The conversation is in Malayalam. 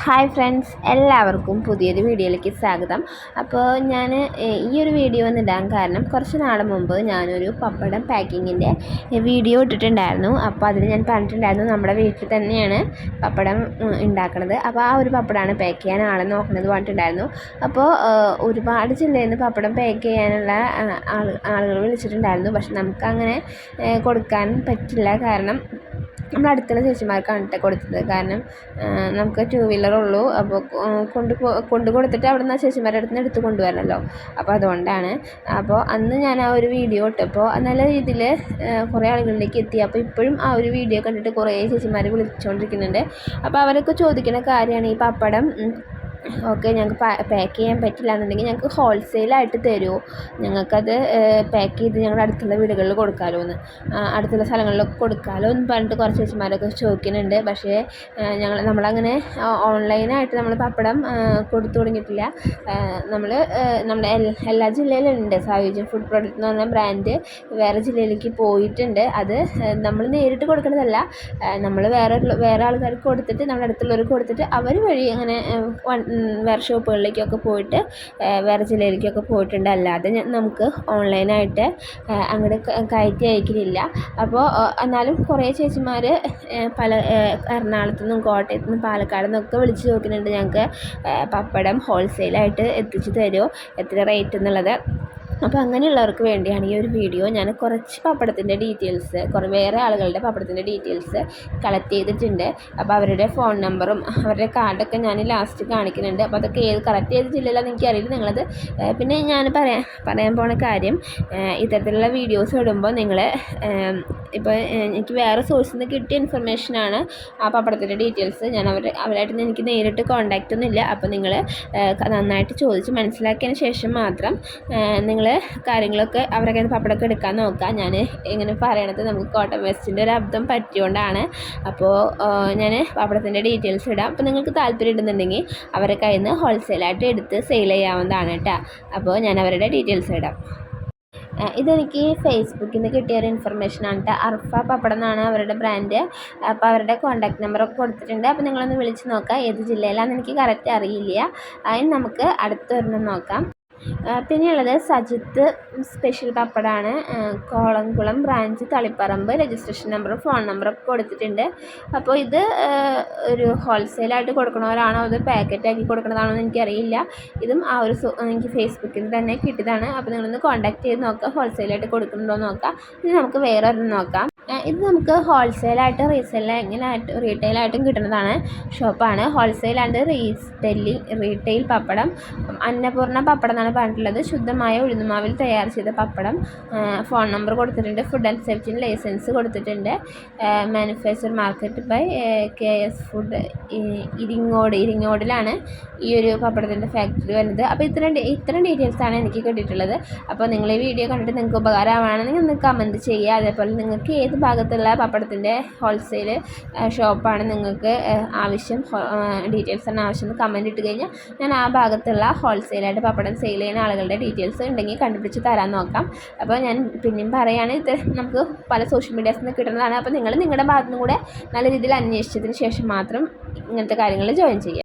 ഹായ് ഫ്രണ്ട്സ് എല്ലാവർക്കും പുതിയൊരു വീഡിയോയിലേക്ക് സ്വാഗതം. അപ്പോൾ ഞാൻ ഈ ഒരു വീഡിയോ ഒന്ന് ഇടാൻ കാരണം കുറച്ച് നാൾ മുമ്പ് ഞാനൊരു പപ്പടം പാക്കിങ്ങിന്റെ വീഡിയോ ഇട്ടിട്ടുണ്ടായിരുന്നു. അപ്പോൾ അതിൽ ഞാൻ പറഞ്ഞിട്ടുണ്ടായിരുന്നു നമ്മുടെ വീട്ടിൽ തന്നെയാണ് പപ്പടം ഉണ്ടാക്കുന്നത് അപ്പോൾ ആ ഒരു പപ്പടമാണ് പാക്ക് ചെയ്യാൻ ആളെ നോക്കുന്നത് പറഞ്ഞിട്ടുണ്ടായിരുന്നു. അപ്പോൾ ഒരുപാട് ജില്ലയിൽ പപ്പടം പാക്ക് ചെയ്യാനുള്ള ആളുകൾ വിളിച്ചിട്ടുണ്ടായിരുന്നു. പക്ഷെ നമുക്കങ്ങനെ കൊടുക്കാൻ പറ്റില്ല കാരണം നമ്മൾ അടുത്തുള്ള ചേച്ചിമാർക്കാണ് കേട്ടോ കൊടുത്തത്. കാരണം നമുക്ക് ടു വീലർ ഉള്ളൂ. അപ്പോൾ കൊണ്ട് കൊണ്ട് കൊടുത്തിട്ട് അവിടെ നിന്ന് ചേച്ചിമാരുടെ അടുത്ത് നിന്ന് എടുത്ത് കൊണ്ടുവരണമല്ലോ അപ്പോൾ അതുകൊണ്ടാണ്. അപ്പോൾ അന്ന് ഞാൻ ആ ഒരു വീഡിയോ ഇട്ടപ്പോൾ നല്ല രീതിയിൽ കുറേ ആളുകളിലേക്ക് എത്തി. അപ്പോൾ ഇപ്പോഴും ആ ഒരു വീഡിയോ കണ്ടിട്ട് കുറേ ചേച്ചിമാർ വിളിച്ചുകൊണ്ടിരിക്കുന്നുണ്ട് അപ്പോൾ അവരൊക്കെ ചോദിക്കുന്ന കാര്യമാണ് ഈ പപ്പടം ഓക്കെ ഞങ്ങൾക്ക് പാക്ക് ചെയ്യാൻ പറ്റില്ല എന്നുണ്ടെങ്കിൽ ഞങ്ങൾക്ക് ഹോൾസെയിലായിട്ട് തരുമോ ഞങ്ങൾക്കത് പാക്ക് ചെയ്ത് ഞങ്ങളുടെ അടുത്തുള്ള വീടുകളിൽ കൊടുക്കാമല്ലോ എന്ന് അടുത്തുള്ള സ്ഥലങ്ങളിലൊക്കെ കൊടുക്കാമല്ലോ എന്ന് പറഞ്ഞിട്ട് കുറച്ച് ചേച്ചിമാരൊക്കെ ചോദിക്കുന്നുണ്ട്. പക്ഷേ ഞങ്ങൾ നമ്മളങ്ങനെ ഓൺലൈനായിട്ട് നമ്മൾ പപ്പടം കൊടുത്തു തുടങ്ങിയിട്ടില്ല. നമ്മൾ നമ്മുടെ എല്ലാ ജില്ലയിലുണ്ട്. സായുജ്യം ഫുഡ് പ്രോഡക്റ്റ് എന്ന് പറഞ്ഞ ബ്രാൻഡ് വേറെ ജില്ലയിലേക്ക് പോയിട്ടുണ്ട്. അത് നമ്മൾ നേരിട്ട് കൊടുക്കുന്നതല്ല നമ്മൾ വേറെ വേറെ ആൾക്കാർക്ക് കൊടുത്തിട്ട് നമ്മുടെ അടുത്തുള്ളവർക്ക് കൊടുത്തിട്ട് അവർ വഴി അങ്ങനെ ഏഹ്, വൺ- ഉം, വേറെ ഷോപ്പുകളിലേക്കൊക്കെ പോയിട്ട് വേറെ ജില്ലയിലേക്കൊക്കെ പോയിട്ടുണ്ട്. അല്ലാതെ നമുക്ക് ഓൺലൈനായിട്ട് അങ്ങോട്ട് കയറ്റി അയക്കലില്ല അപ്പോൾ എന്നാലും കുറേ ചേച്ചിമാർ പല എറണാകുളത്തു നിന്നും കോട്ടയത്തു നിന്നും പാലക്കാട് നിന്നൊക്കെ വിളിച്ച് ചോദിക്കുന്നുണ്ട് ഞങ്ങൾക്ക് പപ്പടം ഹോൾസെയിലായിട്ട് എത്തിച്ച് തരുമോ എത്ര റേറ്റ് എന്നുള്ളത്? അപ്പോൾ അങ്ങനെയുള്ളവർക്ക് വേണ്ടിയാണ് ഈ ഒരു വീഡിയോ. ഞാൻ കുറച്ച് പപ്പടത്തിന്റെ ഡീറ്റെയിൽസ് കുറേ വേറെ ആളുകളുടെ പപ്പടത്തിന്റെ ഡീറ്റെയിൽസ് കളക്ട് ചെയ്തിട്ടുണ്ട്. അപ്പോൾ അവരുടെ ഫോൺ നമ്പറും അവരുടെ കാർഡൊക്കെ ഞാൻ ലാസ്റ്റ് കാണിക്കുന്നുണ്ട്. അപ്പോൾ അതൊക്കെ ഏത് കളക്ട് ഏത് ജില്ലയിലാണെന്ന് എനിക്കറിയില്ല. നിങ്ങളത് പിന്നെ ഞാൻ പറയാൻ പറയാൻ പോണ കാര്യം ഇത്തരത്തിലുള്ള വീഡിയോസ് ഇടുമ്പോൾ നിങ്ങൾ ഇപ്പോൾ എനിക്ക് വേറെ സോഴ്സിൽ നിന്ന് കിട്ടിയ ഇൻഫർമേഷനാണ് ആ പപ്പടത്തിന്റെ ഡീറ്റെയിൽസ് ഞാൻ അവർ അവരായിട്ട് എനിക്ക് നേരിട്ട് കോൺടാക്റ്റ് ഒന്നുമില്ല. അപ്പോൾ നിങ്ങൾ നന്നായിട്ട് ചോദിച്ച് മനസ്സിലാക്കിയതിന് ശേഷം മാത്രം നിങ്ങൾ കാര്യങ്ങളൊക്കെ അവരൊക്കെ പപ്പടമൊക്കെ എടുക്കാൻ നോക്കുക. ഞാൻ ഇങ്ങനെ പറയണത് നമുക്ക് കോട്ടൺ വെസ്റ്റിന്റെ ഒരു അബ്ദം പറ്റിയോണ്ടാണ്. അപ്പോൾ ഞാൻ പപ്പടത്തിന്റെ ഡീറ്റെയിൽസ് ഇടാം. അപ്പോൾ നിങ്ങൾക്ക് താല്പര്യം ഉണ്ടെന്നുണ്ടെങ്കിൽ അവരെ കയ്യിൽ നിന്ന് ഹോൾസെയിലായിട്ട് എടുത്ത് സെയിൽ ചെയ്യാവുന്നതാണ് കേട്ടോ. അപ്പോൾ ഞാൻ അവരുടെ ഡീറ്റെയിൽസ് ഇടാം. ഇതെനിക്ക് ഫേസ്ബുക്കിൽ നിന്ന് കിട്ടിയ ഒരു ഇൻഫർമേഷനാണ് കേട്ടോ അർഫ പപ്പടം എന്നാണ് അവരുടെ ബ്രാൻഡ് അപ്പോൾ അവരുടെ കോൺടാക്ട് നമ്പറൊക്കെ കൊടുത്തിട്ടുണ്ട്. അപ്പോൾ നിങ്ങളൊന്ന് വിളിച്ച് നോക്കുക ഏത് ജില്ലയിലാണെന്ന് എനിക്ക് കറക്റ്റ് അറിയില്ല. അതിന് നമുക്ക് അടുത്തൊരെണ്ണം നോക്കാം. പിന്നെയുള്ളത് സജിത്ത് സ്പെഷ്യൽ പപ്പടാണ്. കോളംകുളം ബ്രാഞ്ച് തളിപ്പറമ്പ് രജിസ്ട്രേഷൻ നമ്പറും ഫോൺ നമ്പറൊക്കെ കൊടുത്തിട്ടുണ്ട്. അപ്പോൾ ഇത് ഒരു ഹോൾസെയിലായിട്ട് കൊടുക്കണവരാണോ അത് പാക്കറ്റാക്കി കൊടുക്കുന്നതാണോ എന്ന് എനിക്കറിയില്ല. ഇതും ആ ഒരു എനിക്ക് ഫേസ്ബുക്കിൽ തന്നെ കിട്ടിയതാണ്. അപ്പോൾ നിങ്ങളൊന്ന് കോൺടാക്ട് ചെയ്ത് നോക്കുക ഹോൾസെയിലായിട്ട് കൊടുക്കുന്നുണ്ടോ എന്ന് നോക്കാം ഇനി നമുക്ക് വേറെ ഒരെണ്ണം നോക്കാം. ഇത് നമുക്ക് ഹോൾസെയിലായിട്ട് റീസെയിൽ എങ്ങനെയായിട്ട് റീറ്റെയിലായിട്ടും കിട്ടുന്നതാണ്. ഷോപ്പാണ് ഹോൾസെയിൽ ആൻഡ് റീറ്റെയിലിൽ റീറ്റെയിൽ പപ്പടം. അന്നപൂർണ പപ്പടം എന്നാണ് പറഞ്ഞിട്ടുള്ളത്. ശുദ്ധമായ ഉഴുന്നുമാവിൽ തയ്യാർ ചെയ്ത പപ്പടം. ഫോൺ നമ്പർ കൊടുത്തിട്ടുണ്ട്. ഫുഡ് ആൻഡ് സേഫ്റ്റിന് ലൈസൻസ് കൊടുത്തിട്ടുണ്ട്. Manufacture market by K S food Iringode ഇരിങ്ങോടിലാണ് ഈ ഒരു പപ്പടത്തിന്റെ ഫാക്ടറി വരുന്നത്. അപ്പോൾ ഇത്രയും ഇത്രയും ഡീറ്റെയിൽസാണ് എനിക്ക് കിട്ടിയിട്ടുള്ളത്. അപ്പോൾ നിങ്ങൾ ഈ വീഡിയോ കണ്ടിട്ട് നിങ്ങൾക്ക് ഉപകാരമാണെന്നെങ്കിൽ ഒന്ന് കമന്റ് ചെയ്യുക. അതേപോലെ നിങ്ങൾക്ക് ഏത് ഭാഗത്തുള്ള പപ്പടത്തിന്റെ ഹോൾസെയിൽ ഷോപ്പാണ് നിങ്ങൾക്ക് ആവശ്യം ഡീറ്റെയിൽസ് ആണ് ആവശ്യം എന്ന് കമന്റ് ഇട്ട് കഴിഞ്ഞാൽ ഞാൻ ആ ഭാഗത്തുള്ള ഹോൾസെയിലായിട്ട് പപ്പടം സെയിൽ ചെയ്യുന്ന ആളുകളുടെ ഡീറ്റെയിൽസ് ഉണ്ടെങ്കിൽ കണ്ടുപിടിച്ച് തരാൻ നോക്കാം. അപ്പോൾ ഞാൻ പിന്നെയും പറയുകയാണ് ഇത് നമുക്ക് പല സോഷ്യൽ മീഡിയാസിൽ നിന്ന് കിട്ടുന്നതാണ്. അപ്പോൾ നിങ്ങൾ നിങ്ങളുടെ ഭാഗത്തുനിന്ന് കൂടെ നല്ല രീതിയിൽ അന്വേഷിച്ചതിന് ശേഷം മാത്രം ഇങ്ങനത്തെ കാര്യങ്ങളിൽ ജോയിൻ ചെയ്യുക.